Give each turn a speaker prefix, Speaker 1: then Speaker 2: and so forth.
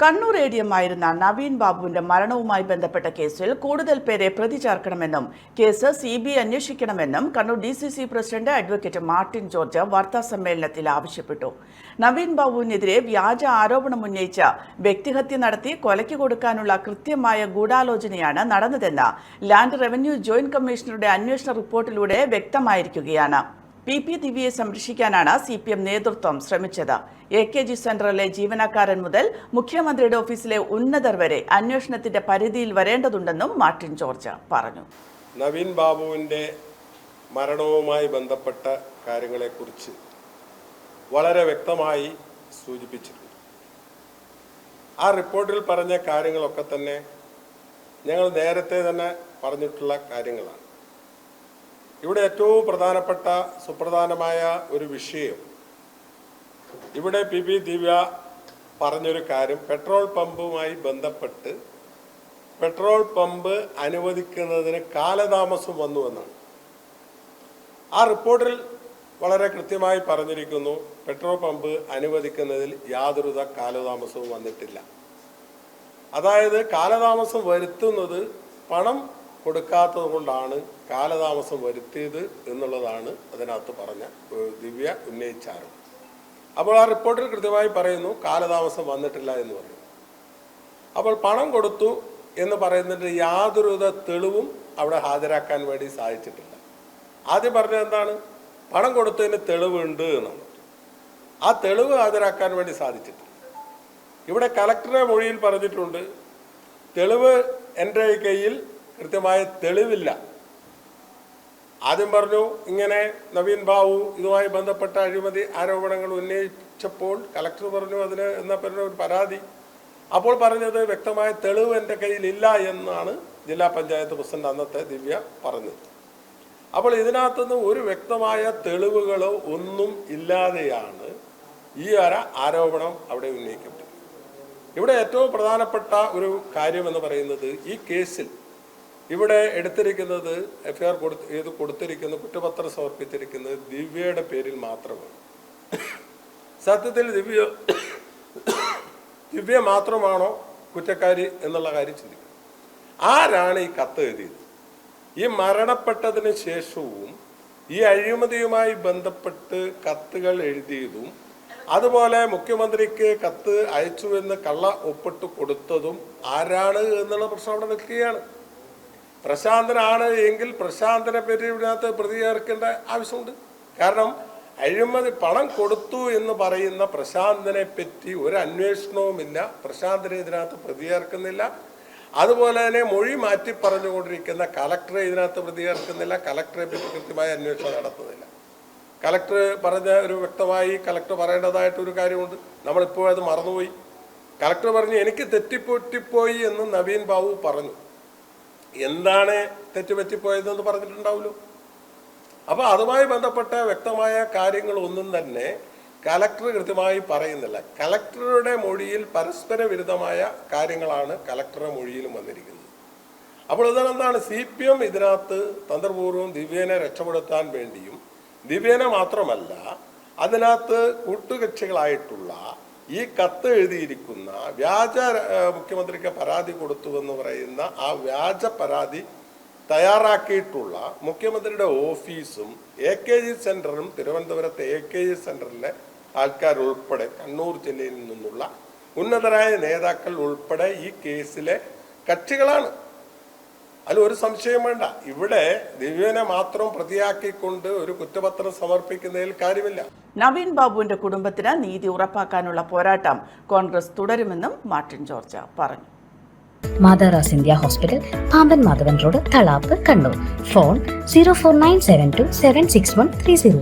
Speaker 1: Kannur A D M ആയിരുന്ന നവീൻ ബാബുവിന്റെ മരണവുമായി ബന്ധപ്പെട്ട കേസിൽ കൂടുതൽ പേരെ പ്രതി ചേർക്കണമെന്നും കേസ് സി ബി അന്വേഷിക്കണമെന്നും Kannur D C C president advocate Martin George വാർത്താ സമ്മേളനത്തിൽ ആവശ്യപ്പെട്ടു. നവീൻ ബാബുവിനെതിരെ വ്യാജ ആരോപണം ഉന്നയിച്ച വ്യക്തിഹത്യ നടത്തി കൊലയ്ക്ക് കൊടുക്കാനുള്ള കൃത്യമായ ഗൂഢാലോചനയാണ് നടന്നതെന്ന് ലാൻഡ് റവന്യൂ ജോയിന്റ് കമ്മീഷണറുടെ അന്വേഷണ റിപ്പോർട്ടിലൂടെ വ്യക്തമായിരിക്കുകയാണ്. പി പി ദിവ്യയെ സംരക്ഷിക്കാനാണ് സി പി എം നേതൃത്വം ശ്രമിച്ചത്. എ കെ ജി സെന്ററിലെ ജീവനക്കാരൻ മുതൽ മുഖ്യമന്ത്രിയുടെ ഓഫീസിലെ ഉന്നതർ വരെ അന്വേഷണത്തിന്റെ പരിധിയിൽ വരേണ്ടതുണ്ടെന്നും മാർട്ടിൻ ജോർജ് പറഞ്ഞു.
Speaker 2: നവീൻ ബാബുവിന്റെ മരണവുമായി ബന്ധപ്പെട്ട കാര്യങ്ങളെക്കുറിച്ച് വളരെ വ്യക്തമായി സൂചിപ്പിച്ചിട്ടുണ്ട്. ആ റിപ്പോർട്ടിൽ പറഞ്ഞ കാര്യങ്ങളൊക്കെ തന്നെ ഞങ്ങൾ നേരത്തെ തന്നെ പറഞ്ഞിട്ടുള്ള കാര്യങ്ങളാണ്. ഇവിടെ ഏറ്റവും പ്രധാനപ്പെട്ട സുപ്രധാനമായ ഒരു വിഷയം. ഇവിടെ പി പി ദിവ്യ പറഞ്ഞൊരു കാര്യം. പെട്രോൾ പമ്പുമായി ബന്ധപ്പെട്ട് പെട്രോൾ പമ്പ് അനുവദിക്കുന്നതിന് കാലതാമസം വന്നു എന്നാണ്. ആ റിപ്പോർട്ടിൽ വളരെ കൃത്യമായി പറഞ്ഞിരിക്കുന്നു പെട്രോൾ പമ്പ് അനുവദിക്കുന്നതിൽ യാതൊരുത കാലതാമസവും വന്നിട്ടില്ല. അതായത് കാലതാമസം വരുത്തുന്നത് പണം കൊടുക്കാത്തത് കൊണ്ടാണ് കാലതാമസം വരുത്തിയത് എന്നുള്ളതാണ് അതിനകത്ത് പറഞ്ഞ ദിവ്യ ഉന്നയിച്ചാരം. അപ്പോൾ ആ റിപ്പോർട്ടിൽ കൃത്യമായി പറയുന്നു കാലതാമസം വന്നിട്ടില്ല എന്ന് പറയുന്നു അപ്പോൾ പണം കൊടുത്തു എന്ന് പറയുന്നതിന്റെ യാതൊരുവിധ തെളിവും അവിടെ ഹാജരാക്കാൻ വേണ്ടി സാധിച്ചിട്ടില്ല. ആദ്യം പറഞ്ഞത് എന്താണ്? പണം കൊടുത്തതിന് തെളിവുണ്ട് എന്നാണ്. ആ തെളിവ് ഹാജരാക്കാൻ വേണ്ടി സാധിച്ചിട്ടില്ല. ഇവിടെ കലക്ടറെ മൊഴിയിൽ പറഞ്ഞിട്ടുണ്ട് തെളിവ് എന്റെ കയ്യിൽ കൃത്യമായ തെളിവില്ല. ആദ്യം പറഞ്ഞു ഇങ്ങനെ നവീൻ ബാബു ഇതുമായി ബന്ധപ്പെട്ട അഴിമതി ആരോപണങ്ങൾ ഉന്നയിച്ചപ്പോൾ കലക്ടർ പറഞ്ഞു അതിന് എന്ന പറഞ്ഞ ഒരു പരാതി. അപ്പോൾ പറഞ്ഞത് വ്യക്തമായ തെളിവ് എന്റെ കയ്യിലില്ല എന്നാണ് ജില്ലാ പഞ്ചായത്ത് പ്രസിഡന്റ് അന്നത്തെ ദിവ്യ പറഞ്ഞത്. അപ്പോൾ ഇതിനകത്തുനിന്ന് ഒരു വ്യക്തമായ തെളിവുകളോ ഒന്നും ഇല്ലാതെയാണ് ഈ ഒരു ആരോപണം അവിടെ ഉന്നയിക്കപ്പെട്ടത്. ഇവിടെ ഏറ്റവും പ്രധാനപ്പെട്ട ഒരു കാര്യം എന്ന് പറയുന്നത് ഈ കേസിൽ ഇവിടെ എടുത്തിരിക്കുന്നത് എഫ്ഐആർ കൊടുത്ത് ഇത് കൊടുത്തിരിക്കുന്ന കുറ്റപത്രം സമർപ്പിച്ചിരിക്കുന്നത് ദിവ്യയുടെ പേരിൽ മാത്രമാണ്. സത്യത്തിൽ ദിവ്യ ദിവ്യ മാത്രമാണോ കുറ്റക്കാരി എന്നുള്ള കാര്യം ചിന്തിക്കും ആരാണ് ഈ കത്ത് എഴുതിയത്? ഈ മരണപ്പെട്ടതിന് ശേഷവും ഈ അഴിമതിയുമായി ബന്ധപ്പെട്ട് കത്തുകൾ എഴുതിയതും അതുപോലെ മുഖ്യമന്ത്രിക്ക് കത്ത് അയച്ചുവെന്ന് കള്ള ഒപ്പിട്ട് കൊടുത്തതും ആരാണ് എന്നുള്ള പ്രശ്നം അവിടെ നിൽക്കുകയാണ്. പ്രശാന്തനാണ് എങ്കിൽ പ്രശാന്തനെ പറ്റി ഇതിനകത്ത് പ്രതി ചേർക്കേണ്ട ആവശ്യമുണ്ട്. കാരണം അഴിമതി പണം കൊടുത്തു എന്ന് പറയുന്ന പ്രശാന്തനെ പറ്റി ഒരു അന്വേഷണവുമില്ല പ്രശാന്തനെ ഇതിനകത്ത് പ്രതി ചേർക്കുന്നില്ല അതുപോലെ തന്നെ മൊഴി മാറ്റി പറഞ്ഞുകൊണ്ടിരിക്കുന്ന കലക്ടറെ ഇതിനകത്ത് പ്രതി ചേർക്കുന്നില്ല കലക്ടറെ പറ്റി കൃത്യമായ അന്വേഷണം നടത്തുന്നില്ല. കലക്ടർ പറഞ്ഞ ഒരു വ്യക്തമായി കലക്ടർ പറയേണ്ടതായിട്ടൊരു കാര്യമുണ്ട്. നമ്മളിപ്പോൾ അത് മറന്നുപോയി. കലക്ടർ പറഞ്ഞു എനിക്ക് തെറ്റിപ്പൊറ്റിപ്പോയി എന്ന് നവീൻ ബാബു പറഞ്ഞു. എന്താണ് തെറ്റുപറ്റിപ്പോയതെന്ന് പറഞ്ഞിട്ടുണ്ടാവുമല്ലോ. അപ്പോൾ അതുമായി ബന്ധപ്പെട്ട വ്യക്തമായ കാര്യങ്ങളൊന്നും തന്നെ കലക്ടർ കൃത്യമായി പറയുന്നില്ല. കലക്ടറുടെ മൊഴിയിൽ പരസ്പര വിരുദ്ധമായ കാര്യങ്ങളാണ് കലക്ടറുടെ മൊഴിയിലും വന്നിരിക്കുന്നത്. അപ്പോൾ ഇതെന്താണ്? സി പി എം ഇതിനകത്ത് തന്ത്രപൂർവം ദിവ്യനെ രക്ഷപ്പെടുത്താൻ വേണ്ടിയും ദിവ്യനെ മാത്രമല്ല അതിനകത്ത് കൂട്ടുകക്ഷികളായിട്ടുള്ള ഈ കത്ത് എഴുതിയിരിക്കുന്ന വ്യാജ മുഖ്യമന്ത്രിക്ക് പരാതി കൊടുത്തുവെന്ന് പറയുന്ന ആ വ്യാജ പരാതി തയ്യാറാക്കിയിട്ടുള്ള മുഖ്യമന്ത്രിയുടെ ഓഫീസും എ കെ ജി സെന്ററും തിരുവനന്തപുരത്തെ എ കെ ജി സെന്ററിലെ ആൾക്കാരുൾപ്പെടെ കണ്ണൂർ ജില്ലയിൽ നിന്നുള്ള ഉന്നതരായ നേതാക്കൾ ഉൾപ്പെടെ ഈ കേസിലെ കക്ഷികളാണ്. അതിൽ ഒരു സംശയം വേണ്ട. ഇവിടെ ദിവ്യനെ മാത്രം പ്രതിയാക്കിക്കൊണ്ട് ഒരു കുറ്റപത്രം സമർപ്പിക്കുന്നതിൽ കാര്യമില്ല.
Speaker 1: നവീൻ ബാബുവിന്റെ കുടുംബത്തിന് നീതി ഉറപ്പാക്കാനുള്ള പോരാട്ടം കോൺഗ്രസ് തുടരുമെന്നും മാർട്ടിൻ ജോർജ് പറഞ്ഞു.
Speaker 3: മാതാറാസ് India hospital Pamban Madhavan road Thalap Kannur. Phone zero four nine seven two seven six one three zero.